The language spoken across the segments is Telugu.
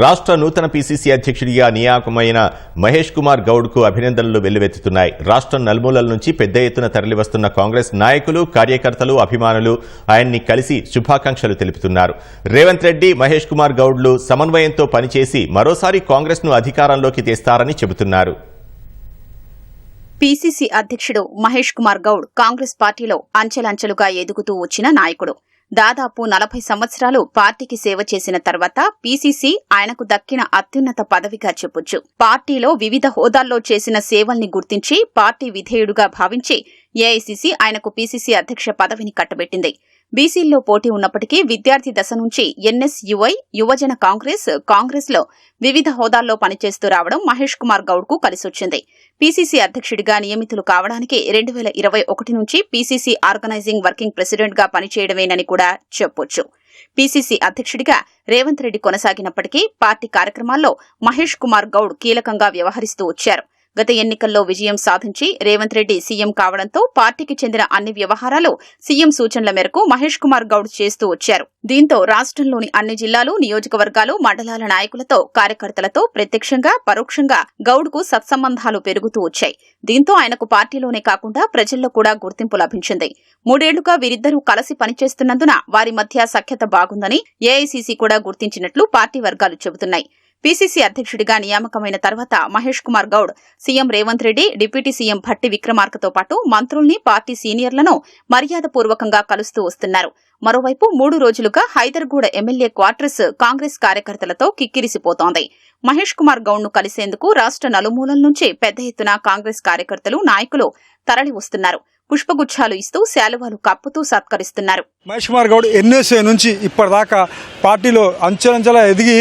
రాష్ట్ర నూతన పీసీసీ అధ్యక్షుడిగా నియామకమైన మహేష్ కుమార్ గౌడ్కు అభినందనలు వెల్లువెత్తుతున్నాయి. రాష్ట్రం నలుమూలల నుంచి పెద్ద ఎత్తున తరలివస్తున్న కాంగ్రెస్ నాయకులు కార్యకర్తలు అభిమానులు ఆయన్ని కలిసి శుభాకాంక్షలు తెలుపుతున్నారు. రేవంత్ రెడ్డి మహేష్ కుమార్ గౌడ్లు సమన్వయంతో పనిచేసి మరోసారి కాంగ్రెస్ను అధికారంలోకి తెస్తారని చెబుతున్నారు. పీసీసీ అధ్యక్షుడు మహేష్ కుమార్ గౌడ్ కాంగ్రెస్ పార్టీలో అంచెలంచెలుగా ఎదుగుతూ వచ్చిన నాయకుడు. దాదాపు నలభై సంవత్సరాలు పార్టీకి సేవ చేసిన తర్వాత పీసీసీ ఆయనకు దక్కిన అత్యున్నత పదవిగా చెప్పొచ్చు. పార్టీలో వివిధ హోదాల్లో చేసిన సేవల్ని గుర్తించి పార్టీ విధేయుడుగా భావించి ఏఐసీసీ ఆయనకు పీసీసీ అధ్యక్ష పదవిని కట్టబెట్టింది. బీసీల్లో పోటీ ఉన్నప్పటికీ విద్యార్థి దశ నుంచి ఎన్ఎస్యుఐ యువజన కాంగ్రెస్ కాంగ్రెస్లో వివిధ హోదాల్లో పనిచేస్తూ రావడం మహేష్ కుమార్ గౌడ్కు కలిసొచ్చింది. పీసీసీ అధ్యక్షుడిగా నియమితులు కావడానికి రెండు వేల ఇరవై ఒకటి నుంచి పీసీసీ ఆర్గనైజింగ్ వర్కింగ్ ప్రెసిడెంట్గా పనిచేయడమేనని కూడా చెప్పొచ్చు. పీసీసీ అధ్యక్షుడిగా రేవంత్ రెడ్డి కొనసాగినప్పటికీ పార్టీ కార్యక్రమాల్లో మహేష్ కుమార్ గౌడ్ కీలకంగా వ్యవహరిస్తూ వచ్చారు. గత ఎన్నికల్లో విజయం సాధించి రేవంత్ రెడ్డి సీఎం కావడంతో పార్టీకి చెందిన అన్ని వ్యవహారాలు సీఎం సూచనల మేరకు మహేష్ కుమార్ గౌడ్ చేస్తూ వచ్చారు. దీంతో రాష్ట్రంలోని అన్ని జిల్లాలు నియోజకవర్గాలు మండలాల నాయకులతో కార్యకర్తలతో ప్రత్యక్షంగా పరోక్షంగా గౌడ్కు సత్సంబంధాలు పెరుగుతూ వచ్చాయి. దీంతో ఆయనకు పార్టీలోనే కాకుండా ప్రజల్లో కూడా గుర్తింపు లభించింది. మూడేళ్ళుగా వీరిద్దరూ కలిసి పనిచేస్తున్నందున వారి మధ్య సఖ్యత బాగుందని ఏఐసీసీ కూడా గుర్తించినట్లు పార్టీ వర్గాలు చెబుతున్నాయి. పీసీసీ అధ్యక్షుడిగా నియామకమైన తర్వాత Mahesh Kumar Goud CM Revanth Reddy deputy CM Bhatti విక్రమార్కతో పాటు మంత్రుల్ని పార్టీ సీనియర్లను మర్యాదపూర్వకంగా కలుస్తూ వస్తున్నారు. మరోవైపు మూడు రోజులుగా హైదర్గూడ ఎమ్మెల్యే క్వార్టర్స్ కాంగ్రెస్ కార్యకర్తలతో కిక్కిరిసిపోతోంది. మహేష్ కుమార్ గౌడ్ను కలిసేందుకు రాష్ట్ర నలుమూలల నుంచి పెద్ద ఎత్తున కాంగ్రెస్ కార్యకర్తలు నాయకులు తరలి వస్తున్నారు. పుష్పగుచ్చాలు ఇస్తూ శాలువాలు కప్పుతూ సత్కరిస్తున్నారు. మహేష్ కుమార్ గౌడ్ ఎన్ఎస్ఏ నుంచి ఇప్పటిదాకా పార్టీలో అంచెలంచెలా ఎదిగి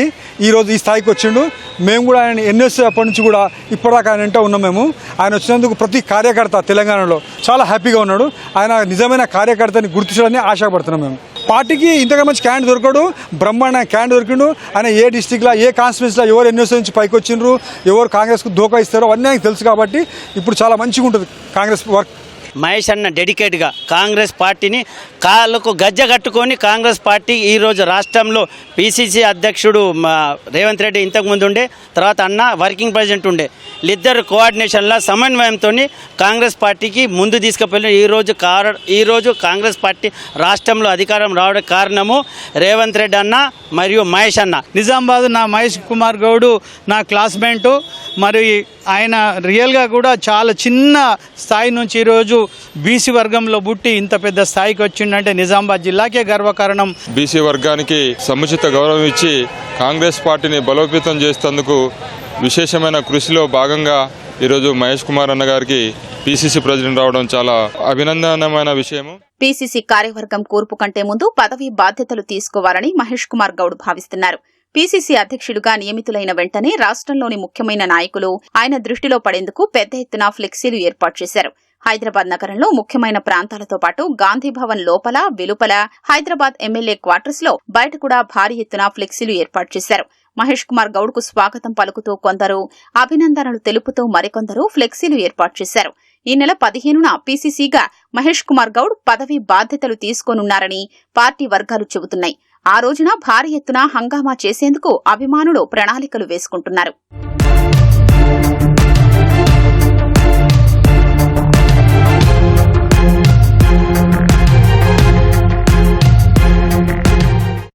ఈరోజు ఈ స్థాయికి వచ్చిండు. మేము కూడా ఆయన ఎన్ఎస్ఏ అప్పటి నుంచి కూడా ఇప్పటిదాకా ఆయన వెంట ఉన్నాం మేము. ఆయన వచ్చినందుకు ప్రతి కార్యకర్త తెలంగాణలో చాలా హ్యాపీగా ఉన్నాడు. ఆయన నిజమైన కార్యకర్తని గుర్తించడాన్ని ఆశపడుతున్నాం మేము. పార్టీకి ఇంతగా మంచి క్యాండ్ దొరకడు. బ్రహ్మాండ క్యాండ్ దొరికిండు. ఆయన ఏ డిస్టిక్లో ఏ కాన్స్టిట్యూన్సీలో ఎవరు ఎన్ఎస్ఏ నుంచి పైకి వచ్చిండ్రు ఎవరు కాంగ్రెస్కు దోకా ఇస్తారో అవన్నీ ఆయనకు తెలుసు కాబట్టి ఇప్పుడు చాలా మంచిగా ఉంటుంది కాంగ్రెస్ వర్క్. మహేష్ అన్న డెడికేట్గా కాంగ్రెస్ పార్టీని కాళ్ళకు గజ్జ కట్టుకొని కాంగ్రెస్ పార్టీ ఈరోజు రాష్ట్రంలో పిసిసి అధ్యక్షుడు రేవంత్ రెడ్డి ఇంతకుముందు ఉండే తర్వాత అన్న వర్కింగ్ ప్రెసిడెంట్ ఉండే. ఇద్దరు కోఆర్డినేషన్లో సమన్వయంతో కాంగ్రెస్ పార్టీకి ముందు తీసుకుపోయిన ఈరోజు కార ఈరోజు కాంగ్రెస్ పార్టీ రాష్ట్రంలో అధికారం రావడం కారణము రేవంత్ రెడ్డి అన్న మరియు మహేష్ అన్న. నిజామాబాద్ నా మహేష్ కుమార్ గౌడు నా క్లాస్మేటు మరి ఆయన రియల్గా కూడా చాలా చిన్న స్థాయి నుంచి ఈరోజు బీసీ వర్గంలో పుట్టి ఇంత పెద్ద స్థాయికి వచ్చిండంటే నిజామాబాద్ జిల్లాకే గర్వకారణం. బీసీ వర్గానికి సముచిత గౌరవం ఇచ్చి కాంగ్రెస్ పార్టీని బలోపేతం చేసేందుకు విశేషమైన కృషిలో భాగంగా ఈరోజు మహేష్ కుమార్ అన్న గారికి పిసిసి ప్రెసిడెంట్ రావడం చాలా అభినందనమైన విషయము. పీసీసీ కార్యవర్గం కూర్పు కంటే ముందు పదవీ బాధ్యతలు తీసుకోవాలని మహేష్ కుమార్ గౌడ్ భావిస్తున్నారు. పీసీసీ అధ్యక్షుడిగా నియమితులైన వెంటనే రాష్ట్రంలోని ముఖ్యమైన నాయకులు ఆయన దృష్టిలో పడేందుకు పెద్ద ఎత్తున ఫ్లెక్సీలు ఏర్పాటు చేశారు. హైదరాబాద్ నగరంలో ముఖ్యమైన ప్రాంతాలతో పాటు గాంధీ భవన్ లోపల వెలుపల హైదరాబాద్ ఎమ్మెల్యే క్వార్టర్స్లో బయట కూడా భారీ ఎత్తున ఫ్లెక్సీలు ఏర్పాటు చేశారు. మహేష్ కుమార్ గౌడ్కు స్వాగతం పలుకుతూ కొందరు అభినందనలు తెలుపుతూ మరికొందరు ఫ్లెక్సీలు ఏర్పాటు చేశారు. ఈ నెల పదిహేనున పీసీసీగా మహేష్ కుమార్ గౌడ్ పదవి బాధ్యతలు తీసుకోనున్నారని పార్టీ వర్గాలు చెబుతున్నాయి. ఆ రోజున భారీ ఎత్తున హంగామా చేసేందుకు అభిమానులు ప్రణాళికలు వేసుకుంటున్నారు.